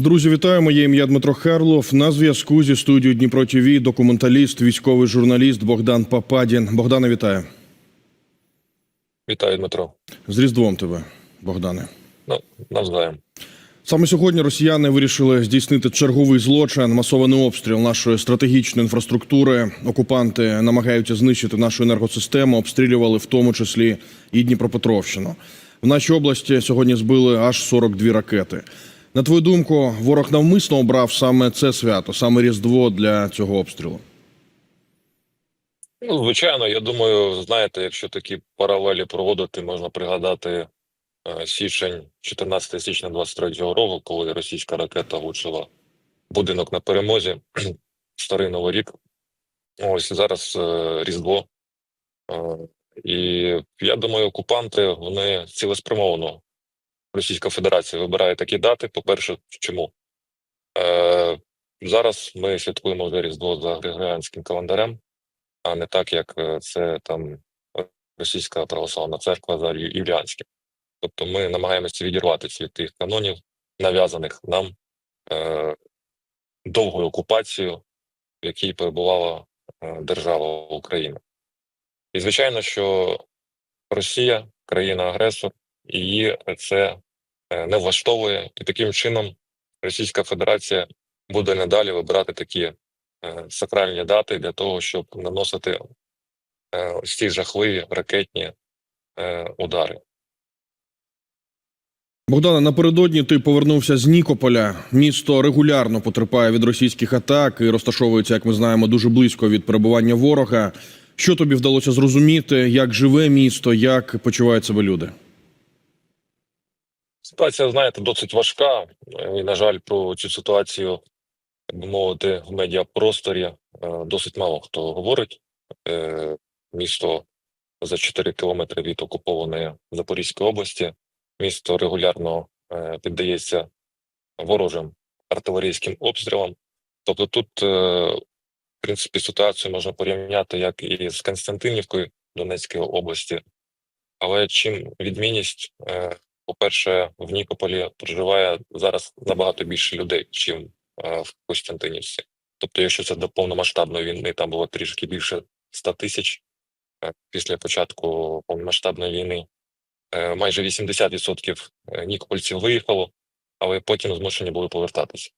Друзі, вітаю. Моє ім'я Дмитро Херлов. На зв'язку зі студією Дніпро ТВ документаліст, військовий журналіст Богдан Пападін. Богдане, вітаю. Вітаю, Дмитро. З Різдвом тебе, Богдане. Ну, навзаєм. Саме сьогодні росіяни вирішили здійснити черговий злочин, масований обстріл нашої стратегічної інфраструктури. Окупанти намагаються знищити нашу енергосистему, обстрілювали в тому числі і Дніпропетровщину. В нашій області сьогодні збили аж 42 ракети. На твою думку, ворог навмисно обрав саме це свято, саме Різдво для цього обстрілу. Ну, звичайно, я думаю, знаєте, якщо такі паралелі проводити, можна пригадати е, січень, 14 січня 23-го року, коли російська ракета влучила будинок на перемозі, старий новий рік. Ось зараз е, Різдво. Е, і я думаю, окупанти вони цілеспрямовано Російська Федерація вибирає такі дати. По-перше, чому? Е, зараз ми святкуємо вже Різдво за Григоріанським календарем. а не так, як е, це там російська православна церква за юліанським. Тобто ми намагаємося відірватися від тих канонів, нав'язаних нам е, довгою окупацією, в якій перебувала е, держава Україна. І звичайно, що Росія, країна-агресор, її це не влаштовує, і таким чином Російська Федерація буде надалі вибирати такі е, сакральні дати для того, щоб наносити е, ось ці жахливі ракетні е, удари. Богдане, напередодні ти повернувся з Нікополя. Місто регулярно потерпає від російських атак і розташовується, як ми знаємо, дуже близько від перебування ворога. Що тобі вдалося зрозуміти, як живе місто, як почувають себе люди? Ситуація, знаєте, досить важка. І, на жаль, про цю ситуацію, так би мовити, в медіапросторі е, досить мало хто говорить. Е, Місто за 4 кілометри від окупованої Запорізької області. Місто регулярно е, піддається ворожим артилерійським обстрілам. Тобто тут, в принципі, ситуацію можна порівняти як і з Константинівкою Донецької області. Але чим відмінність, по-перше, в Нікополі проживає зараз набагато більше людей, чим е, в Костянтинівці. Тобто, якщо це до повномасштабної війни, там було трішки більше 100 тисяч е, після початку повномасштабної війни, е, майже 80% е, нікопольців виїхало, але потім змушені були повертатися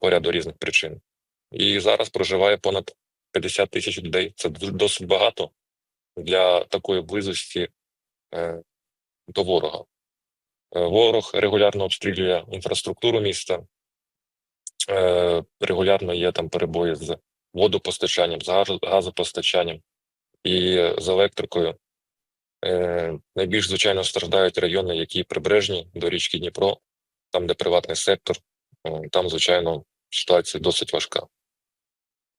по ряду різних причин. І зараз проживає понад 50 тисяч людей. Це досить багато для такої близості до ворога. Е, Ворог регулярно обстрілює інфраструктуру міста, е, регулярно є там перебої з водопостачанням, з газопостачанням і з електрикою. Е, Найбільш, звичайно, страждають райони, які прибережні до річки Дніпро, там, де приватний сектор. Там, звичайно, ситуація досить важка.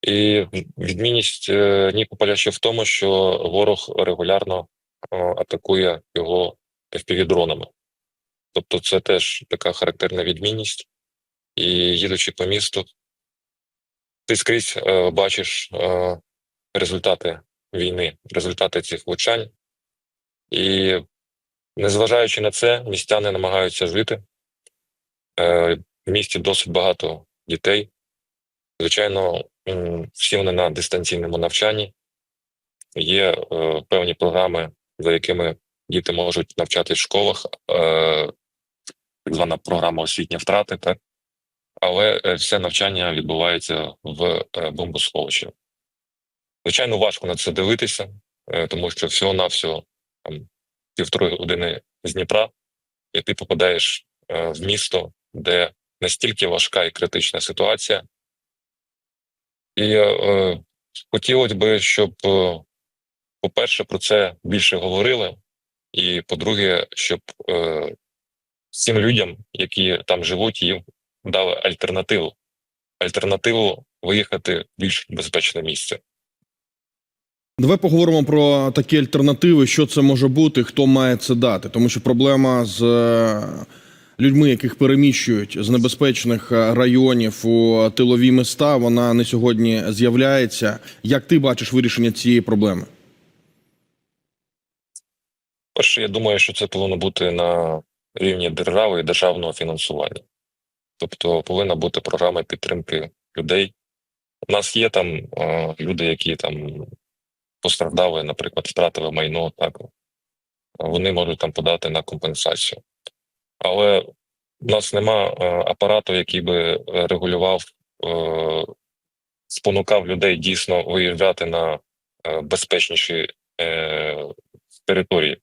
І відмінність Нікополя ще в тому, що ворог регулярно атакує його FPV-дронами. Тобто це теж така характерна відмінність. І їдучи по місту, ти скрізь е, бачиш е, результати війни, результати цих влучань. І незважаючи на це, містяни намагаються жити. Е, в місті досить багато дітей. Звичайно, всі вони на дистанційному навчанні. Є е, певні програми, за якими діти можуть навчатись в школах, е, так звана програма освітня втрати, так? але е, все навчання відбувається в е, бомбосховищі. Звичайно, важко на це дивитися, тому що всього-навсього півтори години з Дніпра, і ти попадаєш в місто, де настільки важка і критична ситуація. І е, хотілося б, щоб, по-перше, про це більше говорили, і по-друге, щоб е, всім людям, які там живуть, їм дали альтернативу. Альтернативу виїхати в більш безпечне місце. Давай поговоримо про такі альтернативи, що це може бути, хто має це дати. Тому що проблема з е, людьми, яких переміщують з небезпечних е, районів у тилові міста, вона не сьогодні з'являється. Як ти бачиш вирішення цієї проблеми? Перше, я думаю, що це повинно бути на рівні держави і державного фінансування. Тобто повинна бути програма підтримки людей. У нас є там е, люди, які там постраждали, наприклад, втратили майно, так вони можуть там подати на компенсацію. Але в нас нема е, апарату, який би е, регулював, е, спонукав людей дійсно виїжджати на е, безпечніші е, території.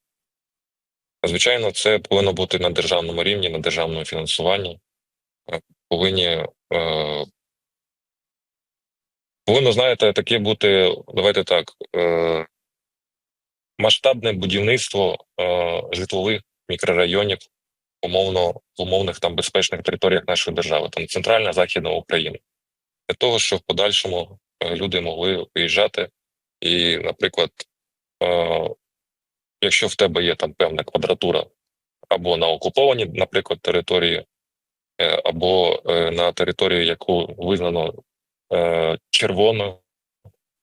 Звичайно, це повинно бути на державному рівні, на державному фінансуванні. Е, Повинні е, повинно, знаєте, таке бути, давайте так, е, масштабне будівництво е, житлових мікрорайонів, умовно, в умовних там безпечних територіях нашої держави, там центральна західна Україна, для того, щоб в подальшому е, люди могли виїжджати і, наприклад, е, якщо в тебе є там певна квадратура або на окупованій, наприклад, території, е, або е, на території, яку визнано е, червоною,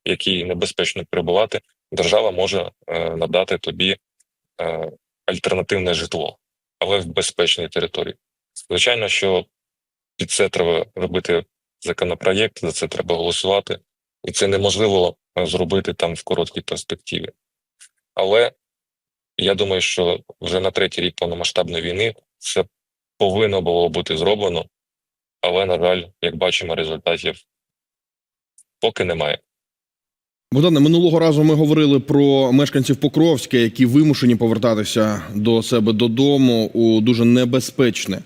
якій небезпечно перебувати, держава може надати тобі альтернативне житло, але в безпечній території. Звичайно, що під це треба робити законопроєкт, за це треба голосувати, і це неможливо зробити там в короткій перспективі. Але я думаю, що вже на третій рік повномасштабної війни це повинно було бути зроблено, але, на жаль, як бачимо, результатів поки немає. Богдане, минулого разу ми говорили про мешканців Покровська, які вимушені повертатися до себе додому у дуже небезпечне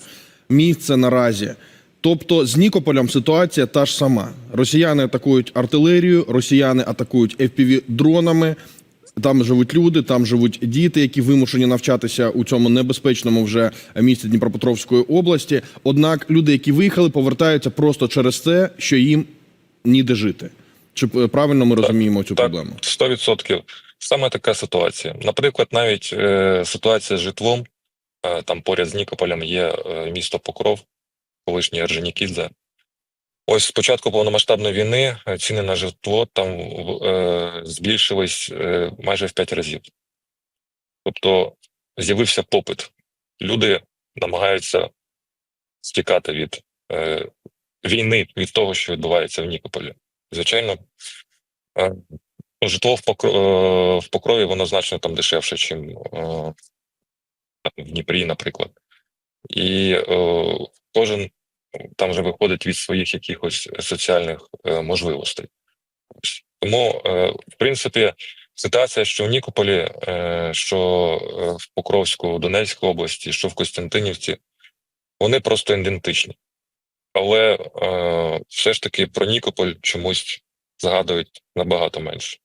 місце наразі. Тобто з Нікополем ситуація та ж сама. Росіяни атакують артилерію, росіяни атакують fpv дронами. Там живуть люди, там живуть діти, які вимушені навчатися у цьому небезпечному вже місті Дніпропетровської області. Однак люди, які виїхали, повертаються просто через те, що їм ніде жити. Чи е, правильно ми розуміємо цю так. проблему? 100%. Саме така ситуація. Наприклад, навіть е, ситуація з житлом, е, там поряд з Нікополем є е, місто Покров, колишній Орджонікідзе. Ось з початку повномасштабної війни е, ціни на житло там е, збільшились е, майже в 5 разів. Тобто з'явився попит. Люди намагаються стікати від е, війни, від того, що відбувається в Нікополі. Звичайно, е, ну, житло в, Покро... е, в Покрові воно значно там дешевше, ніж е, в Дніпрі, наприклад. І е, кожен там вже виходить від своїх якихось соціальних е, можливостей. Тому, е, в принципі, ситуація, що в Нікополі, е, що в Покровську, Донецькій області, що в Костянтинівці, вони просто ідентичні. Але все ж таки про Нікополь чомусь згадують набагато менше.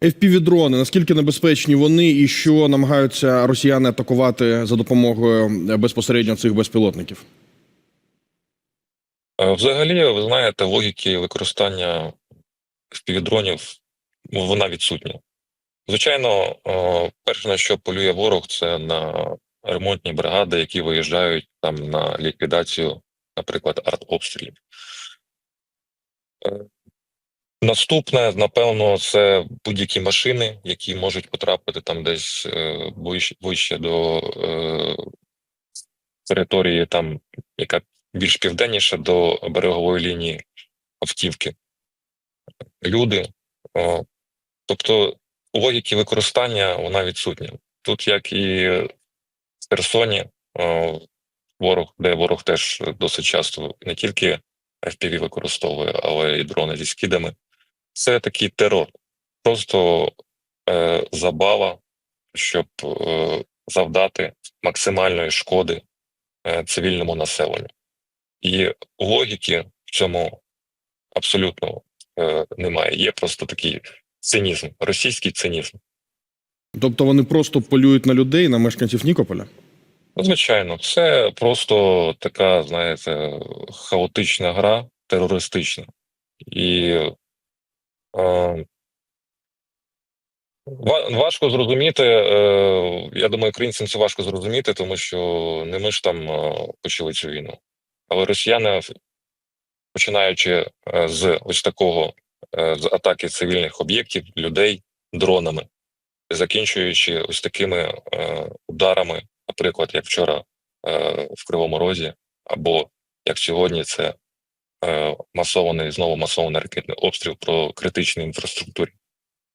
FPV-дрони, наскільки небезпечні вони і що намагаються росіяни атакувати за допомогою е, безпосередньо цих безпілотників? Е, Взагалі, ви знаєте, логіки використання впівдронів ну, вона відсутня. Звичайно, е, перше, на що полює ворог, це на ремонтні бригади, які виїжджають там на ліквідацію, наприклад, артобстрілів. Е, Наступне, напевно, це будь-які машини, які можуть потрапити там десь е, вище, до е, території, там, яка більш південніша до берегової лінії автівки. Люди. О, тобто логіки використання вона відсутня. Тут, як і в Херсоні, о, ворог, де ворог теж досить часто не тільки FPV використовує, але і дрони зі скидами. Це такий терор. Просто е, забава, щоб е, завдати максимальної шкоди е, цивільному населенню. І логіки в цьому абсолютно е, немає. Є просто такий цинізм, російський цинізм. Тобто вони просто полюють на людей, на мешканців Нікополя? Ну, Звичайно, це просто така, знаєте, хаотична гра, терористична. І важко зрозуміти. Е, я думаю, українцям це важко зрозуміти, тому що не ми ж там е, почали цю війну. Але росіяни, починаючи е, з ось такого е, з атаки цивільних об'єктів, людей дронами, закінчуючи ось такими е, ударами, наприклад, як вчора е, в Кривому Розі, або як сьогодні, це е, масований знову масований ракетний обстріл про критичну інфраструктуру.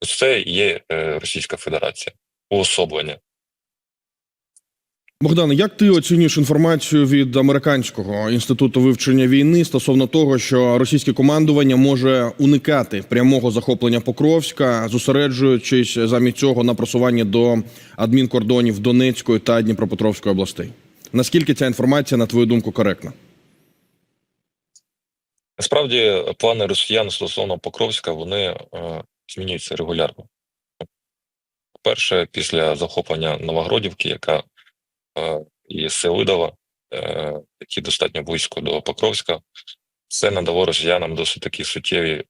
Ось це є е, Російська Федерація, уособлення. Богдане, як ти оцінюєш інформацію від американського інституту вивчення війни стосовно того, що російське командування може уникати прямого захоплення Покровська, зосереджуючись замість цього на просуванні до адмінкордонів Донецької та Дніпропетровської областей? Наскільки ця інформація, на твою думку, коректна? Насправді, плани росіян стосовно Покровська вони е, змінюються регулярно. Перше, після захоплення Новогродівки, яка е, і Селидова, е, які достатньо близько до Покровська, це надало росіянам досить такі суттєві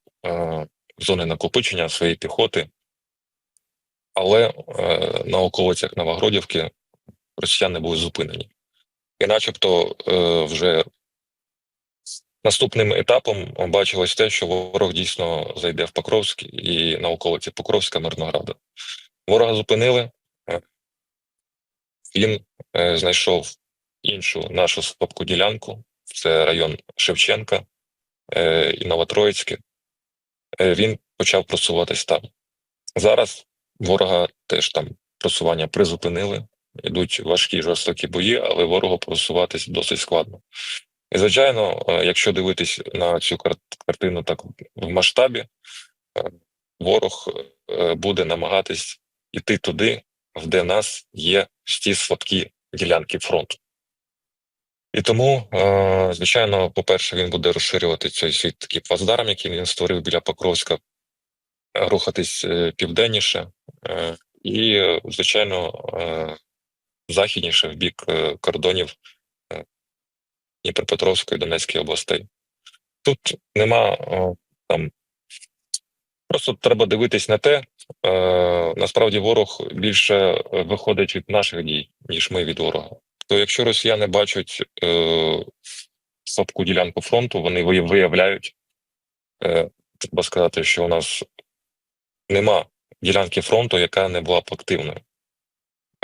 зони накопичення своєї піхоти. Але на околицях Новогродівки росіяни були зупинені. І начебто вже Наступним етапом бачилось те, що ворог дійсно зайде в Покровськ і на околиці Покровська Мирнограда. Ворога зупинили. Він е, знайшов іншу нашу слабку ділянку, це район Шевченка е, і Новотроїцьке. Він почав просуватись там. Зараз ворога теж там просування призупинили. Йдуть важкі жорстокі бої, але ворогу просуватись досить складно. І, звичайно, е, якщо дивитись на цю кар- картину так в масштабі, е, ворог е, буде намагатись іти туди, де нас є ті слабкі ділянки фронту. І тому, звичайно, по-перше, він буде розширювати цей свій такий плацдарм, який він створив біля Покровська, рухатись південніше і, звичайно, західніше в бік кордонів Дніпропетровської Донецької областей. Тут нема там. Просто треба дивитись на те, е, насправді ворог більше виходить від наших дій, ніж ми від ворога. То якщо росіяни бачать е, слабку ділянку фронту, вони виявляють, е, треба сказати, що у нас нема ділянки фронту, яка не була б активною.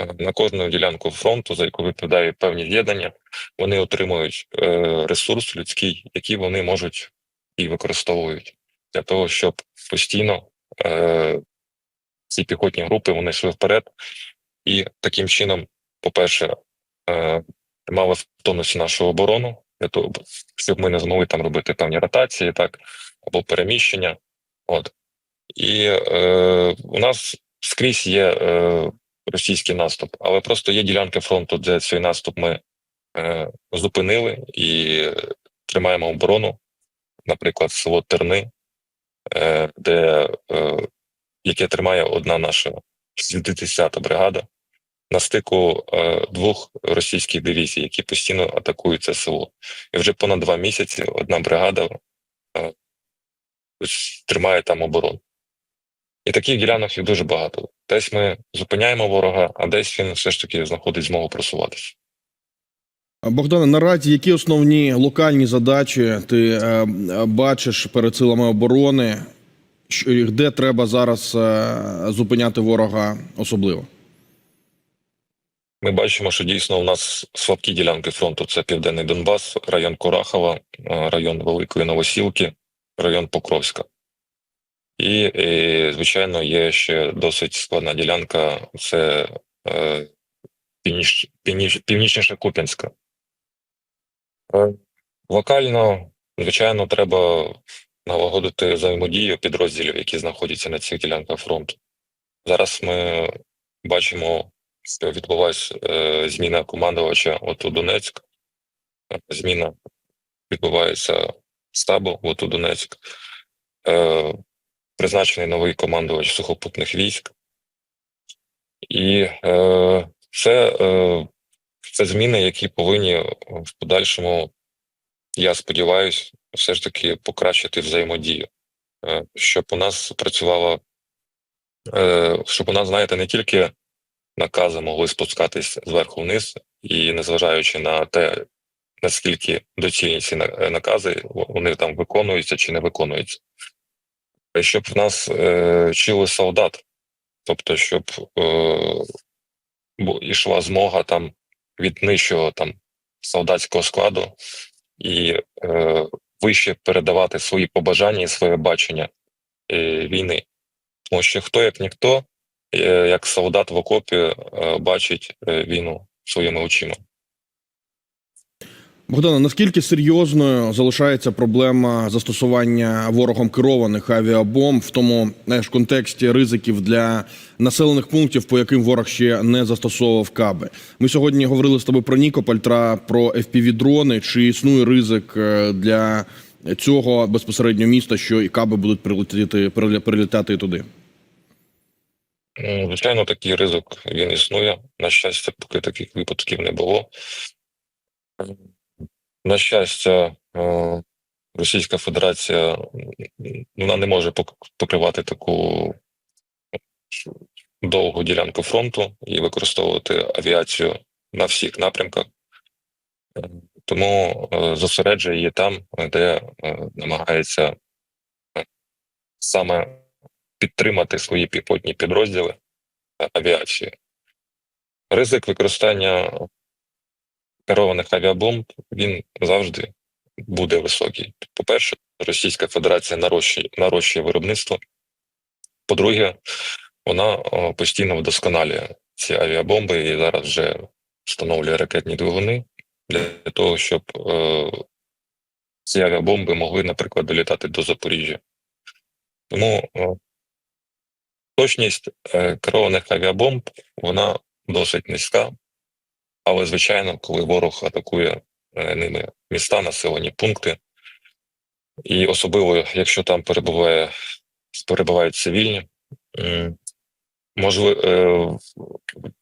Е, На кожну ділянку фронту, за яку відповідають певні з'єднання, вони отримують е, ресурс людський, який вони можуть і використовують для того, щоб постійно е, ці піхотні групи вони йшли вперед, і таким чином, по-перше, е, мали в тонусі нашу оборону, для того, щоб ми не змогли там робити певні ротації, так або переміщення. От і е, у нас скрізь є е, російський наступ, але просто є ділянки фронту, де цей наступ ми зупинили і тримаємо оборону, наприклад, село Терни, е, де, е, яке тримає одна наша 60-та бригада на стику е, двох російських дивізій, які постійно атакують це село. І вже понад два місяці одна бригада е, тримає там оборону. І таких ділянок їх дуже багато. Десь ми зупиняємо ворога, а десь він все ж таки знаходить змогу просуватися. Богдане, наразі які основні локальні задачі ти е, е, бачиш перед силами оборони, де треба зараз е, зупиняти ворога особливо? Ми бачимо, що дійсно у нас слабкі ділянки фронту це Південний Донбас, район Курахова, район Великої Новосілки, район Покровська. І, і звичайно, є ще досить складна ділянка це е, північ, північ, північніше Куп'янська. Е, локально, звичайно, треба налагодити взаємодію підрозділів, які знаходяться на цих ділянках фронту. Зараз ми бачимо що відбулася е, зміна командувача от у Донецьк. Е, Зміна відбувається стабу от у Донецьк. Призначений новий командувач сухопутних військ. І е, це, е, це зміни, які повинні в подальшому, я сподіваюся, все ж таки покращити взаємодію, е, щоб у нас працювала, е, щоб у нас, знаєте, не тільки накази могли спускатись зверху вниз, і незважаючи на те, наскільки доцільні ці накази, вони там виконуються чи не виконуються. Щоб в нас е, чили солдат, тобто, щоб е, бу- змога там від нижчого там солдатського складу і е, вище передавати свої побажання і своє бачення е, війни. Тому що хто як ніхто, е, як солдат в окопі, е, бачить е, війну своїми очима. Богдана, наскільки серйозною залишається проблема застосування ворогом керованих авіабомб в тому знаєш, контексті ризиків для населених пунктів, по яким ворог ще не застосовував каби? Ми сьогодні говорили з тобою про Нікопальтра, про fpv дрони Чи існує ризик е, для цього безпосередньо міста, що і каби будуть прилетіти перелітати туди? Звичайно, такий ризик він існує. На щастя, поки таких випадків не було. На щастя, е, Російська Федерація вона не може покривати таку довгу ділянку фронту і використовувати авіацію на всіх напрямках. Е, Тому е, зосереджує її там, де намагається саме підтримати свої піхотні підрозділи авіації. Ризик використання керованих авіабомб він завжди буде високий. По-перше, Російська Федерація нарощує, нарощує виробництво. По-друге, вона постійно вдосконалює ці авіабомби і зараз вже встановлює ракетні двигуни для того, щоб е, ці авіабомби могли, наприклад, долітати до Запоріжжя. Тому е, точність е, керованих авіабомб вона досить низька, але звичайно, коли ворог атакує е, ними міста, населені пункти, і особливо, якщо там перебуває, перебувають цивільні, можливо,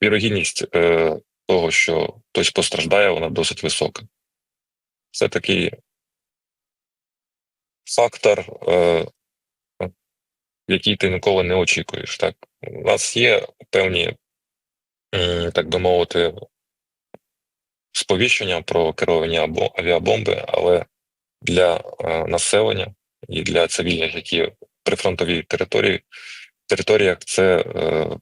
вірогідність е, того, що хтось постраждає, вона досить висока. Це такий фактор, е, який ти ніколи не очікуєш. Так? У нас є певні, так би мовити, сповіщення про керовані або авіабомби, але для е, населення і для цивільних, які при фронтовій території, територіях, це е,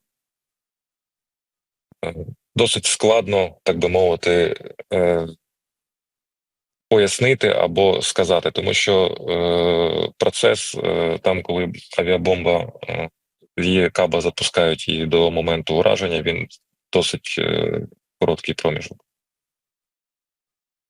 е, досить складно, так би мовити, пояснити або сказати, тому що процес там, коли авіабомба її каба запускають і до моменту ураження, він досить короткий проміжок.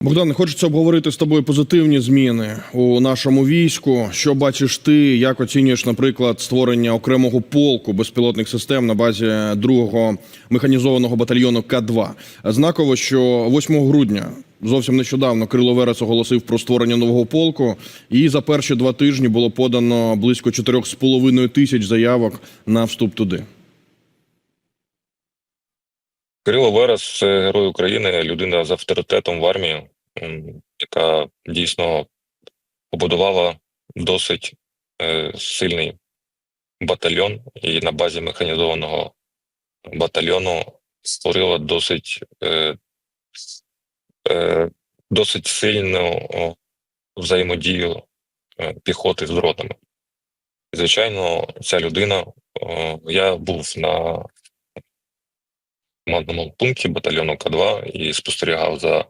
Богдан, хочеться обговорити з тобою позитивні зміни у нашому війську. Що бачиш ти? Як оцінюєш, наприклад, створення окремого полку безпілотних систем на базі другого механізованого батальйону К-2? Знаково, що 8 грудня зовсім нещодавно Крило Верес оголосив про створення нового полку, і за перші два тижні було подано близько 4,5 тисяч заявок на вступ туди. Кирило Верес це герой України, людина з авторитетом в армії, яка дійсно побудувала досить е, сильний батальйон, і на базі механізованого батальйону створила досить, е, е, досить сильну взаємодію піхоти з дронами. Звичайно, ця людина, я був на командному пункті батальйону К2 і спостерігав за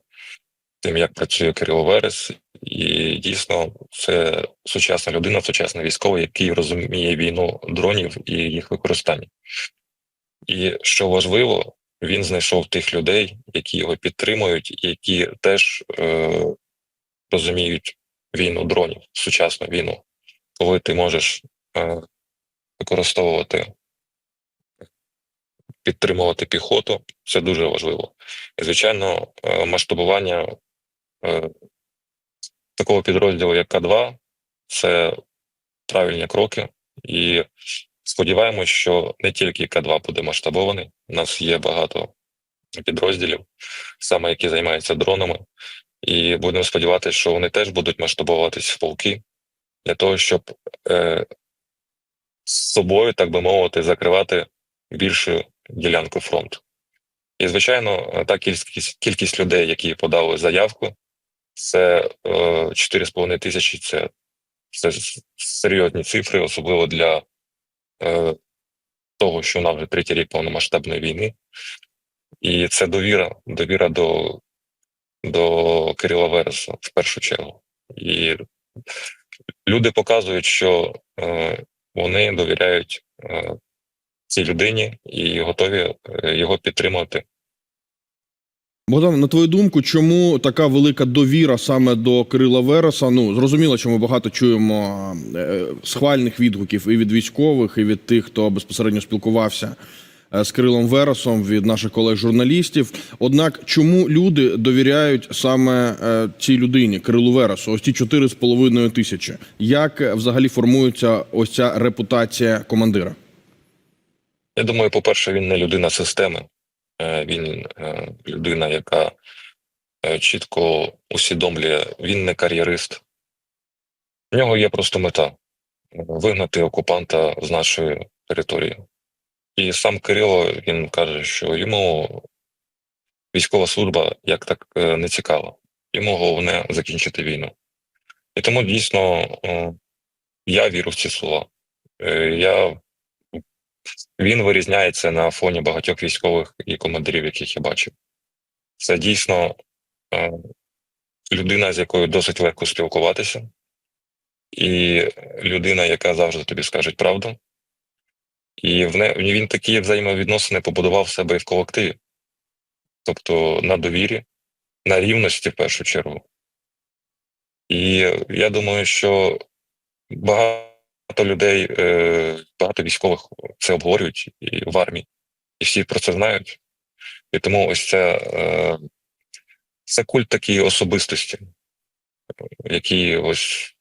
тим, як працює Кирило Верес. І дійсно, це сучасна людина, сучасний військовий, який розуміє війну дронів і їх використання. І що важливо, він знайшов тих людей, які його підтримують, які теж е, розуміють війну дронів, сучасну війну, коли ти можеш е, використовувати підтримувати піхоту, це дуже важливо. І, звичайно, е, масштабування е, такого підрозділу, як К2, це правильні кроки. І сподіваємось, що не тільки К2 буде масштабований. У нас є багато підрозділів, саме які займаються дронами. І будемо сподіватися, що вони теж будуть масштабуватись в полки для того, щоб е, з собою, так би мовити, закривати більшу ділянку фронту. І, звичайно, та кількість, кількість людей, які подали заявку, це е, 4,5 тисячі. Це, це серйозні цифри, особливо для е, того, що у нас вже третій рік повномасштабної війни. І це довіра, довіра до, до Кирила Вереса в першу чергу. І люди показують, що е, вони довіряють е, цій людині і готові е, його підтримувати. Богдан, на твою думку, чому така велика довіра саме до Кирила Вереса? Ну зрозуміло, що ми багато чуємо е, схвальних відгуків і від військових, і від тих, хто безпосередньо спілкувався е, з Кирилом Вересом, від наших колег-журналістів. Однак, чому люди довіряють саме цій людині, Кирилу Вересу? Ось ці 4,5 тисячі. Як взагалі формується ось ця репутація командира? Я думаю, по-перше, він не людина системи, Е, він е, людина, яка е, чітко усвідомлює, він не кар'єрист. В нього є просто мета вигнати окупанта з нашої території. І сам Кирило він каже, що йому військова служба як так не цікава. Йому головне закінчити війну. І тому дійсно я вірю в ці слова. Я він вирізняється на фоні багатьох військових і командирів, яких я бачив. Це дійсно е, людина, з якою досить легко спілкуватися, і людина, яка завжди тобі скаже правду. І в не, він такі взаємовідносини побудував в себе і в колективі. Тобто на довірі, на рівності в першу чергу. І я думаю, що багато людей, е, багато військових це обговорюють в армії, і всі про це знають. І тому ось це, е, це культ такої особистості, який ось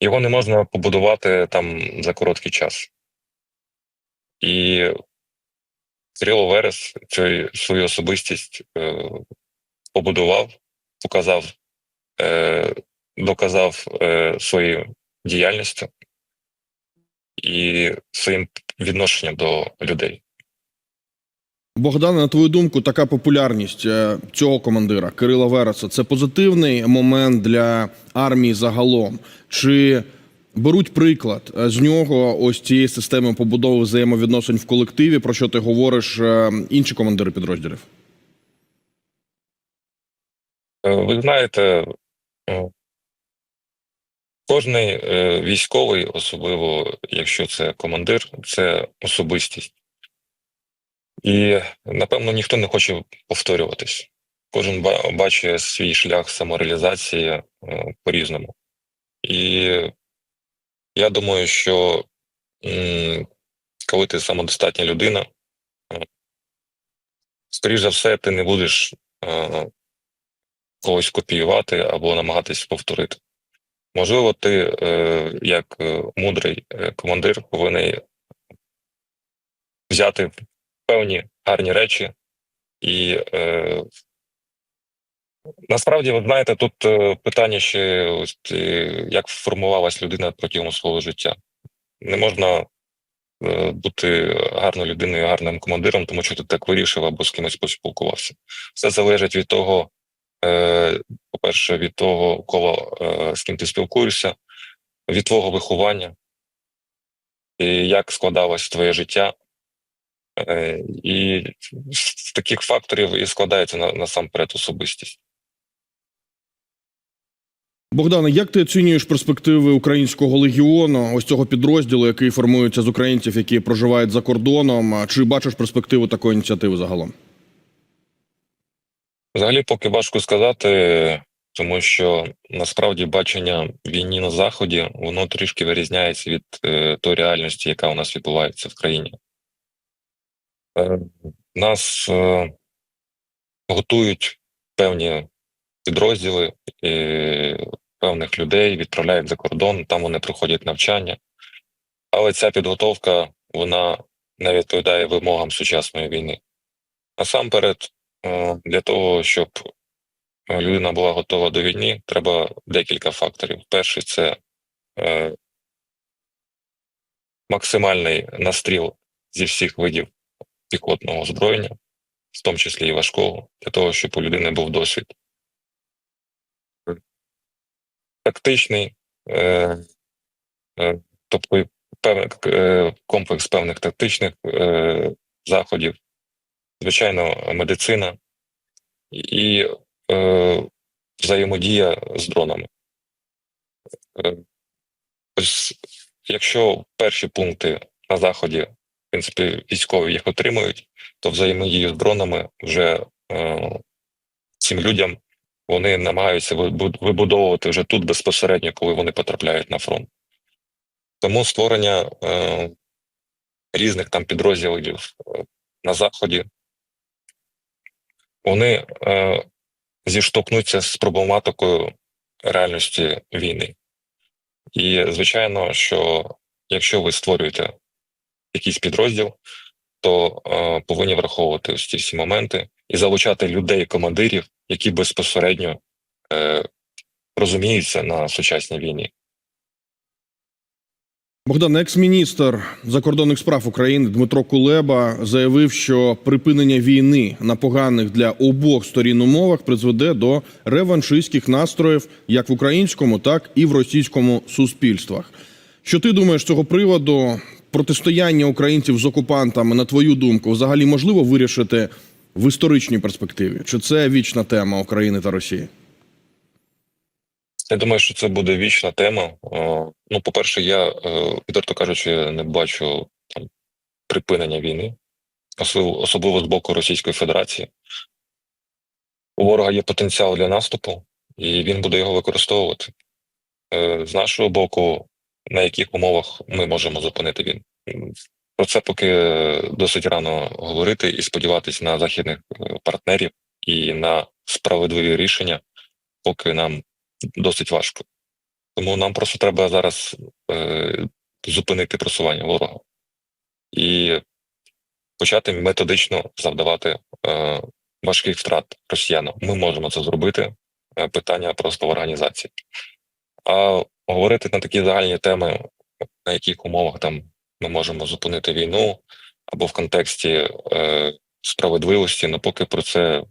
його не можна побудувати там за короткий час. І Кирило Верес цю свою особистість е, побудував, показав, доказав своєю діяльністю і своїм відношенням до людей. Богдане, на твою думку, така популярність е, цього командира Кирила Вереса це позитивний момент для армії загалом? Чи беруть приклад е, з нього ось цієї системи побудови взаємовідносин в колективі, про що ти говориш е, інші командири підрозділів? Ви знаєте, кожний е, військовий, особливо якщо це командир, це особистість. І напевно ніхто не хоче повторюватись. Кожен ба- бачить свій шлях самореалізації е, по-різному. І я думаю, що коли ти самодостатня людина, е, скоріш за все, ти не будеш когось копіювати або намагатись повторити. Можливо, ти, е, як е, мудрий е, командир, повинен взяти певні гарні речі. І насправді, ви знаєте, тут питання ще ось, як формувалась людина протягом свого життя. Не можна бути гарною людиною, гарним командиром, тому що ти так вирішив або з кимось поспілкувався. Все залежить від того, по-перше, від того, коло е, з ким ти спілкуєшся, від твого виховання, і як складалось твоє життя. Е, І з таких факторів і складається на, насамперед особистість. Богдане, як ти оцінюєш перспективи українського легіону, ось цього підрозділу, який формується з українців, які проживають за кордоном? Чи бачиш перспективу такої ініціативи загалом? Взагалі, поки важко сказати, тому що насправді бачення війні на заході воно трішки вирізняється від е, тої реальності, яка у нас відбувається в країні. Е, нас е, готують певні підрозділи е, певних людей, відправляють за кордон, там вони проходять навчання. Але ця підготовка вона не відповідає вимогам сучасної війни. Насамперед, для того, щоб е, людина була готова до війни, треба декілька факторів. Перший це е, максимальний настріл зі всіх видів піхотного озброєння, в тому числі і важкого, для того, щоб у людини був досвід. Тактичний, е, е, тобто певний е, комплекс певних тактичних е, заходів, звичайно, медицина і е, взаємодія з дронами. Е, Ось, якщо перші пункти на заході, в принципі, військові їх отримують, то взаємодію з дронами вже е, цим людям вони намагаються вибудовувати вже тут безпосередньо, коли вони потрапляють на фронт. Тому створення е, різних там підрозділів е, на заході, вони е, зіштовхнуться з проблематикою реальності війни. І звичайно, що якщо ви створюєте якийсь підрозділ, то е, повинні враховувати ось ці всі моменти і залучати людей, командирів, які безпосередньо е, розуміються на сучасній війні. Богдан, екс-міністр закордонних справ України Дмитро Кулеба заявив, що припинення війни на поганих для обох сторін умовах призведе до реваншистських настроїв як в українському, так і в російському суспільствах. Що ти думаєш з цього приводу? Протистояння українців з окупантами, на твою думку, взагалі можливо вирішити в історичній перспективі? Чи це вічна тема України та Росії? Я думаю, що це буде вічна тема. Е, Ну, по-перше, я, е, відверто кажучи, не бачу там припинення війни, особливо, з боку Російської Федерації. У ворога є потенціал для наступу, і він буде його використовувати. Е, З нашого боку, на яких умовах ми можемо зупинити він. Про це поки досить рано говорити і сподіватися на західних партнерів і на справедливі рішення, поки нам досить важко. Тому нам просто треба зараз е, зупинити просування ворога і почати методично завдавати е, важких втрат росіянам. Ми можемо це зробити. Е, питання просто в організації. А говорити на такі загальні теми, на яких умовах там ми можемо зупинити війну, або в контексті е, справедливості, ну поки про це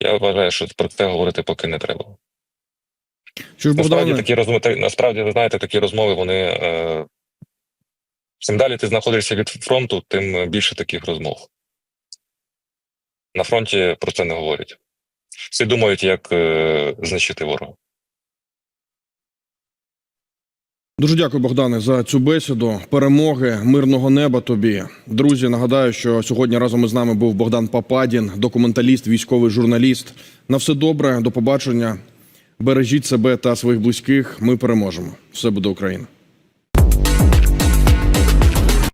я вважаю, що про це говорити поки не треба. Що ж, Насправді такі розмови, насправді, ви знаєте, такі розмови, вони е, чим далі ти знаходишся від фронту, тим більше таких розмов. На фронті про це не говорять. Всі думають, як е, знищити ворога. Дуже дякую, Богдане, за цю бесіду. Перемоги, мирного неба тобі. Друзі, нагадаю, що сьогодні разом із нами був Богдан Пападін, документаліст, військовий журналіст. На все добре, до побачення. Бережіть себе та своїх близьких. Ми переможемо. Все буде Україна.